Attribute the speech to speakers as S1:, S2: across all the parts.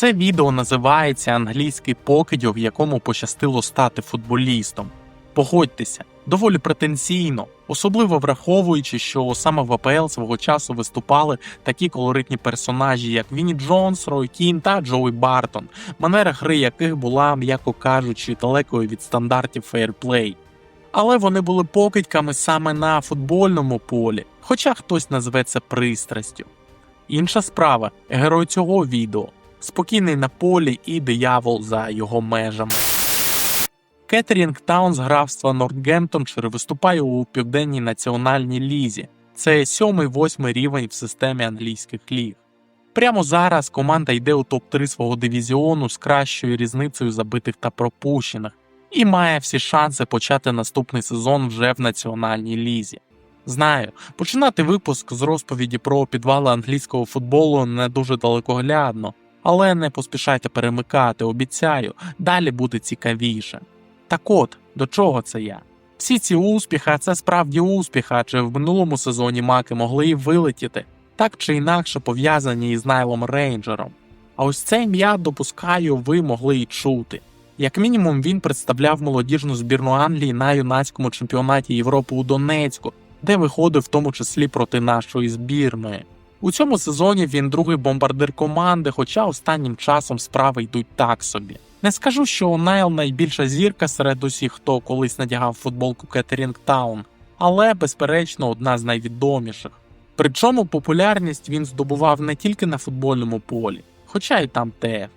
S1: Це відео називається Англійський покидьок, якому пощастило стати футболістом. Погодьтеся, доволі претензійно, особливо враховуючи, що саме в АПЛ свого часу виступали такі колоритні персонажі, як Вінні Джонс, Рой Кін та Джоуі Бартон, манера гри яких була, м'яко кажучи, далекою від стандартів фейрплей. Але вони були покидьками саме на футбольному полі, хоча хтось назве це пристрастю. Інша справа герой цього відео спокійний на полі і диявол за його межами. Кеттерінг Таун з графства Нортгемптоншир виступає у південній національній лізі. Це сьомий-восьмий рівень в системі англійських ліг. Прямо зараз команда йде у топ-3 свого дивізіону з кращою різницею забитих та пропущених і має всі шанси почати наступний сезон вже в національній лізі. Знаю, починати випуск з розповіді про підвали англійського футболу не дуже далекоглядно, але не поспішайте перемикати, обіцяю, далі буде цікавіше. Так от, до чого це я? Всі ці успіхи, це справді успіх, адже в минулому сезоні маки могли і вилетіти, так чи інакше пов'язані із Найлом Рейнджером. А ось це ім'я, допускаю, ви могли й чути. Як мінімум, він представляв молодіжну збірну Англії на юнацькому чемпіонаті Європи у Донецьку, де виходив в тому числі проти нашої збірної. У цьому сезоні він другий бомбардир команди, хоча останнім часом справи йдуть так собі. Не скажу, що Найл найбільша зірка серед усіх, хто колись надягав футболку Кеттерінг Таун, але, безперечно, одна з найвідоміших. Причому популярність він здобував не тільки на футбольному полі, хоча й там теж.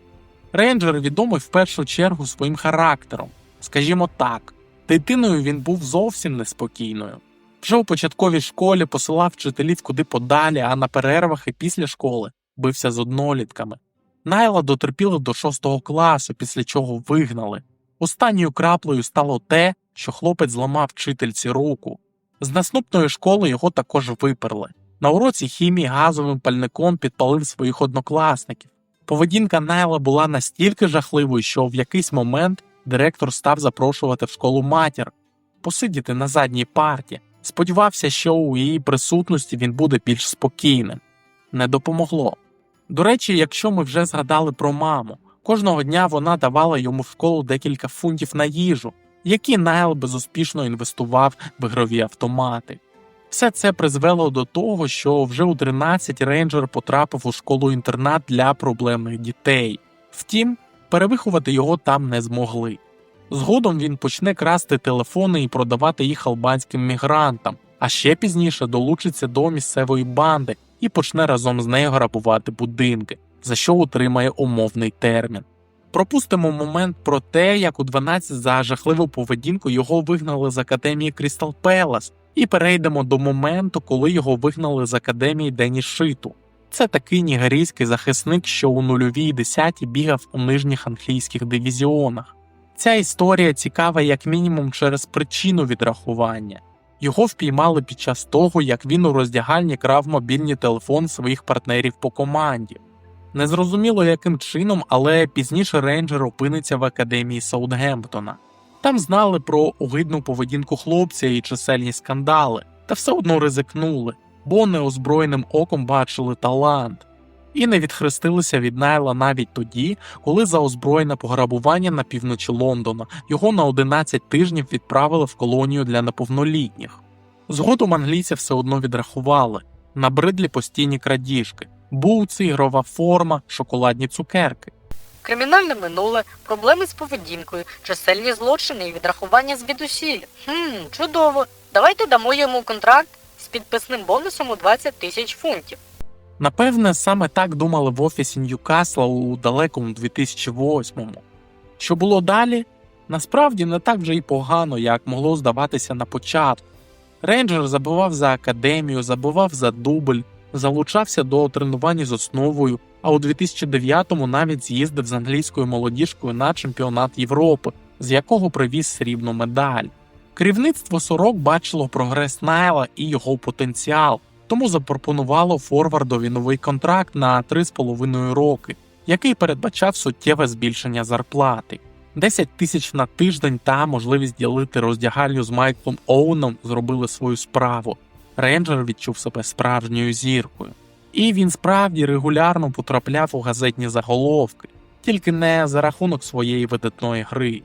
S1: Рейнджер відомий в першу чергу своїм характером. Скажімо так, дитиною він був зовсім неспокійною. Вже у початковій школі посилав вчителів куди подалі, а на перервах і після школи бився з однолітками. Найла дотерпіли до шостого класу, після чого вигнали. Останньою краплею стало те, що хлопець зламав вчительці руку. З наступної школи його також виперли. На уроці хімії газовим пальником підпалив своїх однокласників. Поведінка Найла була настільки жахливою, що в якийсь момент директор став запрошувати в школу матір посидіти на задній парті. Сподівався, що у її присутності він буде більш спокійним. Не допомогло. До речі, якщо ми вже згадали про маму, кожного дня вона давала йому в школу декілька фунтів на їжу, які Найл безуспішно інвестував в ігрові автомати. Все це призвело до того, що вже у 13 рейнджер потрапив у школу-інтернат для проблемних дітей. Втім, перевиховати його там не змогли. Згодом він почне красти телефони і продавати їх албанським мігрантам, а ще пізніше долучиться до місцевої банди і почне разом з нею грабувати будинки, за що отримає умовний термін. Пропустимо момент про те, як у 12 за жахливу поведінку його вигнали з академії Крістал Пелас, і перейдемо до моменту, коли його вигнали з академії Дені Шиту. Це такий нігерійський захисник, що у нульовій десятій бігав у нижніх англійських дивізіонах. Ця історія цікава як мінімум через причину відрахування. Його впіймали під час того, як він у роздягальні крав мобільний телефон своїх партнерів по команді. Незрозуміло яким чином, але пізніше рейнджер опиниться в академії Саутгемптона. Там знали про огидну поведінку хлопця і чисельні скандали, та все одно ризикнули, бо неозброєним оком бачили талант. І не відхрестилися від Найла навіть тоді, коли за озброєне пограбування на півночі Лондона його на 11 тижнів відправили в колонію для неповнолітніх. Згодом англійця все одно відрахували, набридлі постійні крадіжки, буци, ігрова форма, шоколадні цукерки.
S2: Кримінальне минуле, проблеми з поведінкою, чисельні злочини і відрахування звідусіль. Хм, чудово. Давайте дамо йому контракт з підписним бонусом у 20 тисяч фунтів.
S1: Напевне, саме так думали в офісі Ньюкасла у далекому 2008-му. Що було далі? Насправді не так вже й погано, як могло здаватися на початку. Рейнджер забував за академію, забував за дубль, залучався до тренувань з основою, а у 2009-му навіть з'їздив з англійською молодіжкою на чемпіонат Європи, з якого привіз срібну медаль. Керівництво сорок бачило прогрес Найла і його потенціал, тому запропонувало форвардові новий контракт на 3,5 роки, який передбачав суттєве збільшення зарплати. 10 тисяч на тиждень та можливість ділити роздягальню з Майклом Оуном зробили свою справу. Рейнджер відчув себе справжньою зіркою. І він справді регулярно потрапляв у газетні заголовки. тільки не за рахунок своєї видатної гри.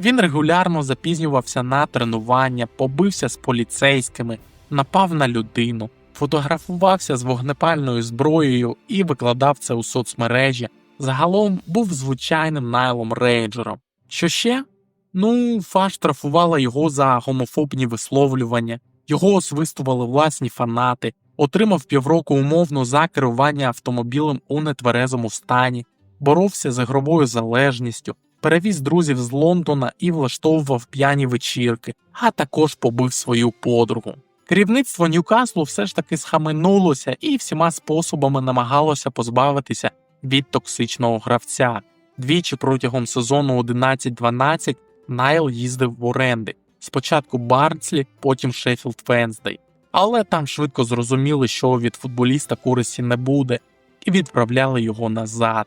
S1: Він регулярно запізнювався на тренування, побився з поліцейськими, напав на людину, фотографувався з вогнепальною зброєю і викладав це у соцмережі. Загалом був звичайним Найлом Рейнджером. Що ще? Ну, ФА штрафувала його за гомофобні висловлювання, його освистували власні фанати, отримав півроку умовно за керування автомобілем у нетверезому стані, боровся з ігровою залежністю, перевіз друзів з Лондона і влаштовував п'яні вечірки, а також побив свою подругу. Керівництво Ньюкаслу все ж таки схаменулося і всіма способами намагалося позбавитися від токсичного гравця. Двічі протягом сезону 11-12 Найл їздив в оренди. Спочатку Барнслі, потім Шеффілд Венздей. Але там швидко зрозуміли, що від футболіста користі не буде, і відправляли його назад.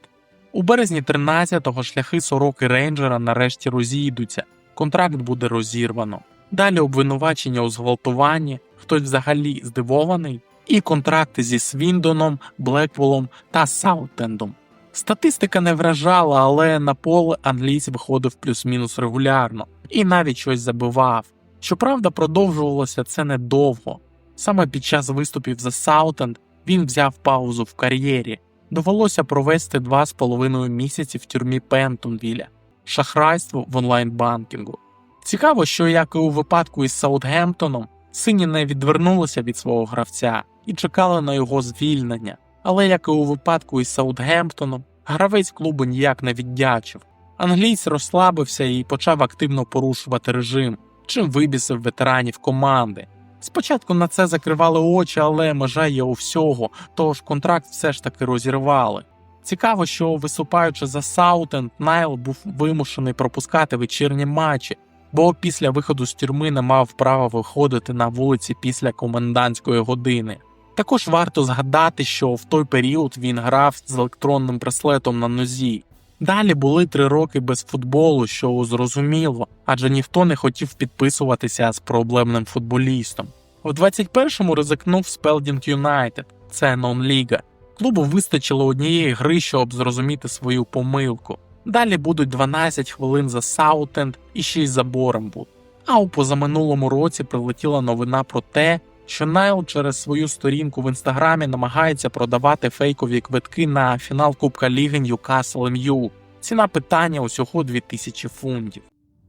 S1: У березні 13-го шляхи сороки рейнджера нарешті розійдуться, контракт буде розірвано. Далі обвинувачення у зґвалтуванні, хтось взагалі здивований, і контракти зі Свіндоном, Блекволом та Саутендом. Статистика не вражала, але на поле англійць виходив плюс-мінус регулярно і навіть щось забивав. Щоправда, продовжувалося це недовго. Саме під час виступів за Саутенд він взяв паузу в кар'єрі. Довелося провести два з половиною місяці в тюрмі Пентонвіля, шахрайство в онлайн-банкінгу. Цікаво, що як і у випадку із Саутгемптоном, сині не відвернулися від свого гравця і чекали на його звільнення. Але як і у випадку із Саутгемптоном, гравець клубу ніяк не віддячив. Англійць розслабився і почав активно порушувати режим, чим вибісив ветеранів команди. Спочатку на це закривали очі, але межа є у всього, тож контракт все ж таки розірвали. Цікаво, що виступаючи за Саутенд, Найл був вимушений пропускати вечірні матчі, бо після виходу з тюрми не мав права виходити на вулиці після комендантської години. Також варто згадати, що в той період він грав з електронним браслетом на нозі. Далі були три роки без футболу, що зрозуміло, адже ніхто не хотів підписуватися з проблемним футболістом. У 21-му ризикнув Спелдінг Юнайтед, це нон-ліга. Клубу вистачило однієї гри, щоб зрозуміти свою помилку. Далі будуть 12 хвилин за Саутенд і 6 за Борембут. А у позаминулому році прилетіла новина про те, що Найл через свою сторінку в інстаграмі намагається продавати фейкові квитки на фінал Кубка Ліги Ньюкасл МЮ. Ціна питання усього 2000 фунтів.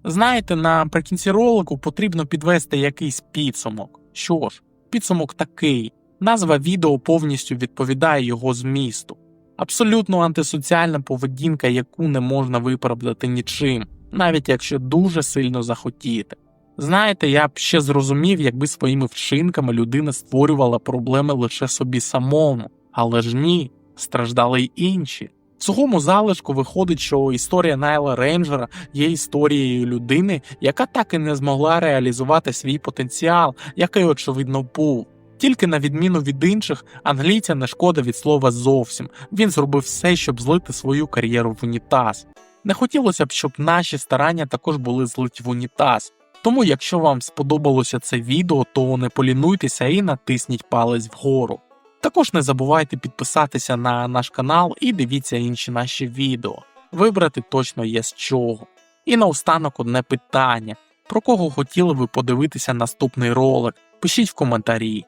S1: Знаєте, наприкінці ролику потрібно підвести якийсь підсумок. Що ж, підсумок такий: назва відео повністю відповідає його змісту. Абсолютно антисоціальна поведінка, яку не можна виправдати нічим, навіть якщо дуже сильно захотіти. Знаєте, я б ще зрозумів, якби своїми вчинками людина створювала проблеми лише собі самому, але ж ні, страждали й інші. В сухому залишку виходить, що історія Найла Рейнджера є історією людини, яка так і не змогла реалізувати свій потенціал, який очевидно був. Тільки на відміну від інших, англійця не шкода від слова зовсім. Він зробив все, щоб злити свою кар'єру в унітаз. Не хотілося б, щоб наші старання також були злиті в унітаз. Тому, якщо вам сподобалося це відео, то не полінуйтеся і натисніть палець вгору. Також не забувайте підписатися на наш канал і дивіться інші наші відео. Вибрати точно є з чого. І наостанок одне питання: про кого хотіли ви подивитися наступний ролик? Пишіть в коментарі.